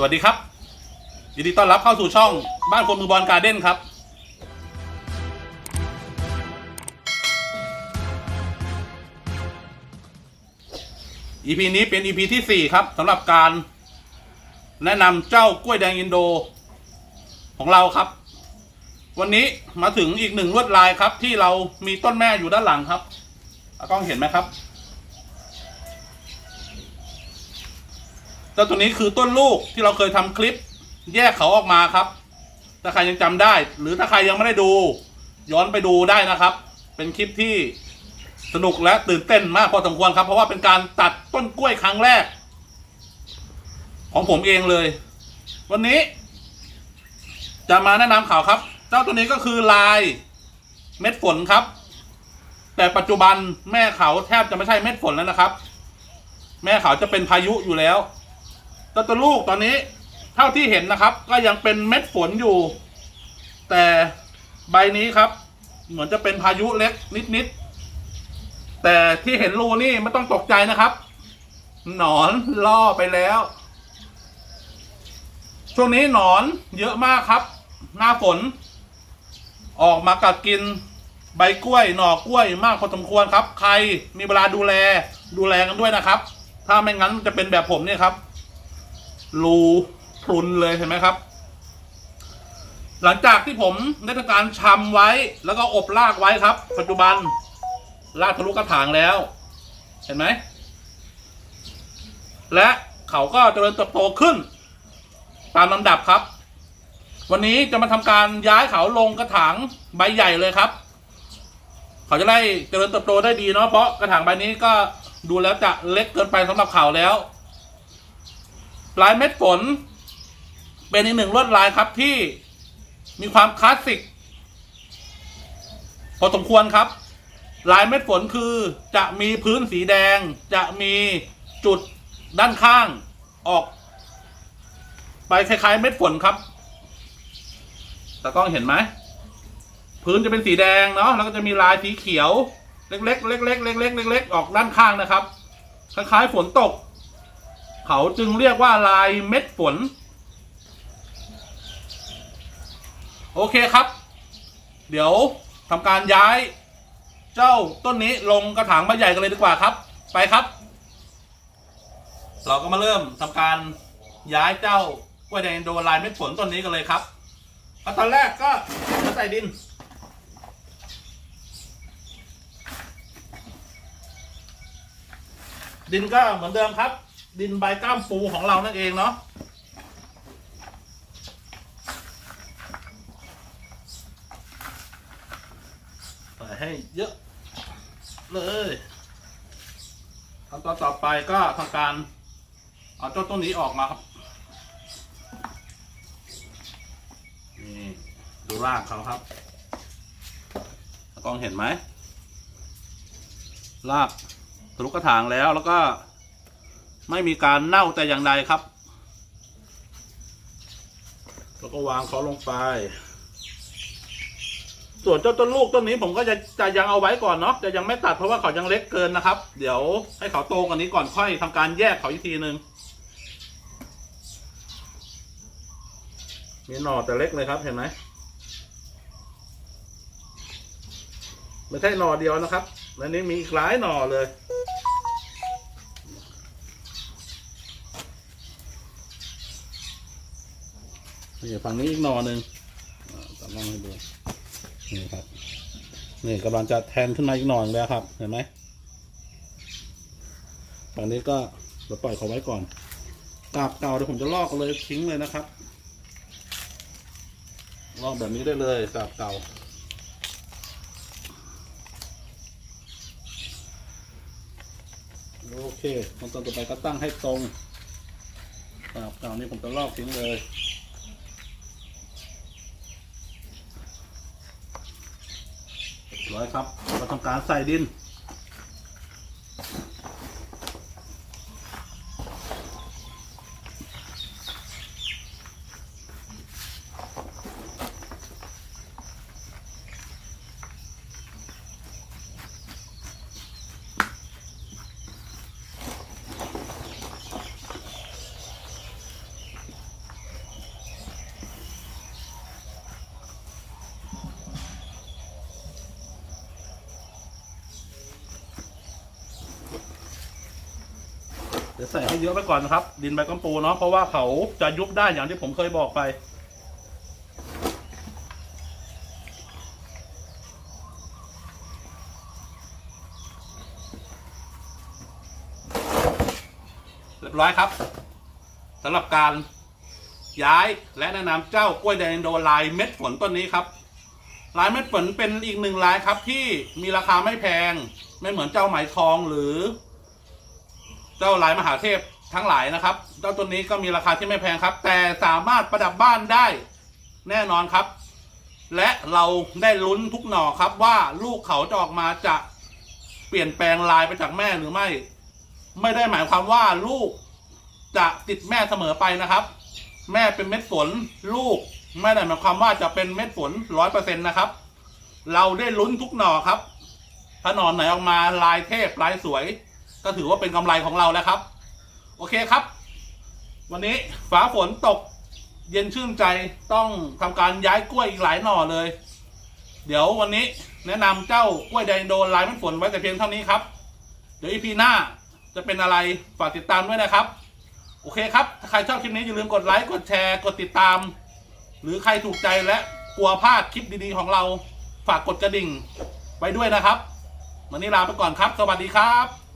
สวัสดีครับ ยินดีต้อนรับเข้าสู่ช่องบ้านคนมือบอลการ์เด้นครับ EP นี้เป็น EP ที่ 4 ครับสำหรับการแนะนำเจ้ากล้วยแดงอินโดของเราครับ วันนี้มาถึงอีกหนึ่งลวดลายครับ ที่เรามีต้นแม่อยู่ด้านหลังครับกล้องเห็นไหมครับ เจ้าตัวนี้คือต้นลูกที่เราเคยทำคลิป แยกเขาออกมาครับ ถ้าใครยังจำได้ หรือถ้าใครยังไม่ได้ดู ย้อนไปดูได้นะครับ เป็นคลิปที่สนุกและตื่นเต้นมากพอสมควรครับ เพราะว่าเป็นการตัดต้นกล้วยครั้งแรก ของผมเองเลย วันนี้ จะมาแนะนำข่าวครับ เจ้าตัวนี้ก็คือลายเม็ดฝนครับ แต่ปัจจุบันแม่เขาแทบจะไม่ใช่เม็ดฝนแล้วนะครับ แม่เขาจะเป็นพายุอยู่แล้ว แตัวตัวลูกตอนนี้เท่าที่เห็นนะครับ ก็ยังเป็นเม็ดฝนอยู่ แต่ใบนี้ครับ เหมือนจะเป็นพายุเล็กนิดๆแต่ที่เห็นรูนี่ไม่ต้องตกใจนะครับ หนอนล่อไปแล้ว ช่วงนี้หนอนเยอะมากครับ หน้าฝน ออกมากัดกินใบกล้วยหน่อกล้วยมากพอสมควรครับ ใครมีเวลาดูแลดูแลกันด้วยนะครับ ถ้าไม่งั้นจะเป็นแบบผมเนี่ยครับ รูพรุนเลยเห็นไหมครับ หลังจากที่ผมได้ทำการชำไว้แล้วก็อบรากไว้ครับ ปัจจุบันรากทะลุกระถางแล้ว เห็นไหม และเขาก็เจริญเติบโตขึ้น ตามลำดับครับ วันนี้จะมาทำการย้ายเขาลงกระถางใบใหญ่เลยครับเขาจะได้เจริญเติบโตได้ดีเนาะเพราะกระถางใบนี้ก็ดูแล้วจะเล็กเกินไปสำหรับเขาแล้ว ลายเม็ดฝน เป็นอีกหนึ่งลวดลายครับที่มีความคลาสสิก พอสมควรครับ ลายเม็ดฝนคือจะมีพื้นสีแดง จะมีจุดด้านข้างออก ไปคล้ายๆ เม็ดฝนครับตากล้องเห็นไหมพื้นจะเป็นสีแดงเนาะแล้วก็จะมีลายสีเขียว เล็กๆเล็กๆเล็กๆเล็กๆออกด้านข้างนะครับ คล้ายๆฝนตก เขาจึงเรียกว่าลายเม็ดฝน โอเคครับ เดี๋ยวทำการย้าย เจ้าต้นนี้ลงกระถางใบใหญ่กันเลยดีกว่าครับ ไปครับ เราก็มาเริ่มทำการย้ายเจ้ากล้วยแดงอินโดลายเม็ดฝนต้นนี้กันเลยครับตอนแรกก็มาใส่ดินดินก็เหมือนเดิมครับ ดินใบกล้ามปูของเรานั่นเองเนาะใส่ให้เยอะเลยขั้นตอนต่อไปก็ทำการเอาเจ้าต้นนี้ออกมาครับนี่ดูรากเขาครับกองเห็นไหมรากทะลุกระถางแล้วแล้วก็ ไม่มีการเน่าแต่อย่างใดครับ แล้วก็วางเขาลงไป ส่วนเจ้าต้นลูกต้นนี้ผมก็จะจะยังเอาไว้ก่อนเนาะจะยังไม่ตัดเพราะว่าเขายังเล็กเกินนะครับ เดี๋ยวให้เขาโตกว่านี้ก่อนค่อยทำการแยกเขาอีกทีหนึ่งมีหน่อแต่เล็กเลยครับเห็นไหมไม่ใช่หน่อเดียวนะครับในนี้มีอีกหลายหน่อเลย นี่ฝั่งนี้อีกหน่อหนึ่งอ่าจะลองให้ดูนี่ครับนี่กำลังจะแทนขึ้นมาอีกหน่อหนึ่งแล้วครับ เห็นไหมฝั่งนี้ก็เราปล่อยเขาไว้ก่อนกาบเก่าเดี๋ยวผมจะลอกเลยทิ้งเลยนะครับ ลอกแบบนี้ได้เลยกาบเก่าโอเคขั้นตอนต่อไปก็ตั้งให้ตรงกาบเก่านี่ผมจะลอกทิ้งเลย ร้อยครับเราทำการใส่ดิน เดี๋ยวใส่ให้เยอะไปก่อนนะครับ ดินใบกัมปูเนาะเพราะว่าเขาจะยุบได้อย่างที่ผมเคยบอกไป เรียบร้อยครับสำหรับการย้ายและแนะนำเจ้ากล้วยแดงอินโดลายเม็ดฝนต้นนี้ครับลายเม็ดฝนเป็นอีกหนึ่งลายครับที่มีราคาไม่แพง ไม่เหมือนเจ้าไหมทองหรือ เจ้าลายมหาเทพทั้งหลายนะครับ เจ้าตัวนี้ก็มีราคาที่ไม่แพงครับ แต่สามารถประดับบ้านได้แน่นอนครับ และเราได้ลุ้นทุกหน่อครับว่าลูกเขาจะออกมาจะเปลี่ยนแปลงลายไปจากแม่หรือไม่ ไม่ได้หมายความว่าลูกจะติดแม่เสมอไปนะครับ แม่เป็นเม็ดฝนลูก ไม่ได้หมายความว่าจะเป็นเม็ดฝนร้อยเปอร์เซ็นต์นะครับ เราได้ลุ้นทุกหน่อครับ ถ้าหน่อไหนออกมาลายเทพลายสวย ก็ถือว่าเป็นกำไรของเราแล้วครับ โอเคครับ วันนี้ฟ้าฝนตกเย็นชื่นใจต้องทำการย้ายกล้วยอีกหลายหน่อเลย เดี๋ยววันนี้แนะนำเจ้ากล้วยแดงโดนลายเม็ดฝนไว้แต่เพียงเท่านี้ครับ เดี๋ยวอีพีหน้าจะเป็นอะไรฝากติดตามด้วยนะครับ โอเคครับ ถ้าใครชอบคลิปนี้อย่าลืมกดไลค์กดแชร์กดติดตาม หรือใครถูกใจและกลัวพลาดคลิปดีๆของเรา ฝากกดกระดิ่งไว้ด้วยนะครับ วันนี้ลาไปก่อนครับ สวัสดีครับ